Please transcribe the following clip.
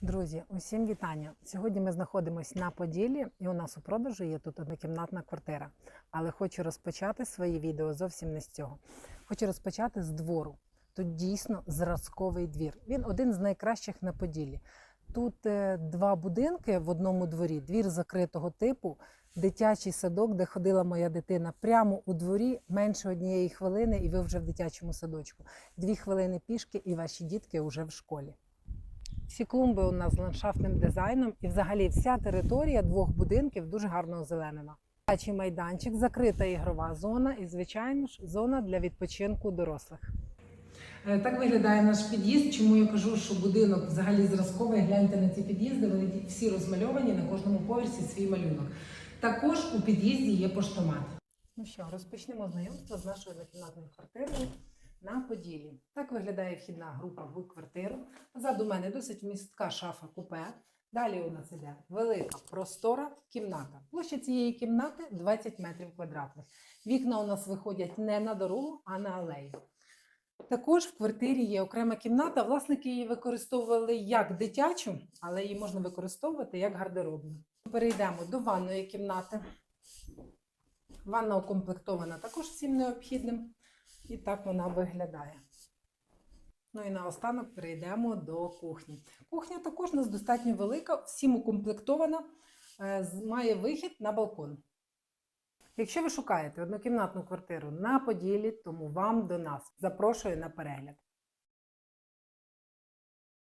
Друзі, усім вітання. Сьогодні ми знаходимося на Поділлі, і у нас у продажу є тут однокімнатна квартира. Але хочу розпочати своє відео зовсім не з цього. Хочу розпочати з двору. Тут дійсно зразковий двір. Він один з найкращих на Поділлі. Тут е, два будинки в одному дворі, двір закритого типу, дитячий садок, де ходила моя дитина, прямо у дворі менше однієї хвилини, і ви вже в дитячому садочку. Дві хвилини пішки, і ваші дітки вже в школі. Всі клумби у нас з ландшафтним дизайном, і взагалі вся територія двох будинків дуже гарно озеленена. Дитячий майданчик, закрита ігрова зона і, звичайно ж, зона для відпочинку дорослих. Е, Так виглядає наш під'їзд. Чому я кажу, що будинок взагалі зразковий. Гляньте на ці під'їзди, вони всі розмальовані на кожному поверсі свій малюнок. Також у під'їзді є поштомат. Ну що, розпочнемо знайомство з нашою однокімнатною квартирою на Поділі. Так виглядає вхідна група в квартиру. Позаду мене досить вмістка шафа купе. Далі у нас іде велика простора кімната. Площа цієї кімнати 20 метрів квадратних. Вікна у нас виходять не на дорогу, а на алею. Також в квартирі є окрема кімната. Власники її використовували як дитячу, але її можна використовувати як гардеробну. Перейдемо до ванної кімнати. Ванна укомплектована також всім необхідним. І так вона виглядає. Ну і наостанок перейдемо до кухні. Кухня також у нас достатньо велика, всім укомплектована, е, має вихід на балкон. Якщо ви шукаєте однокімнатну квартиру на Поділі, тому вам до нас запрошую на перегляд.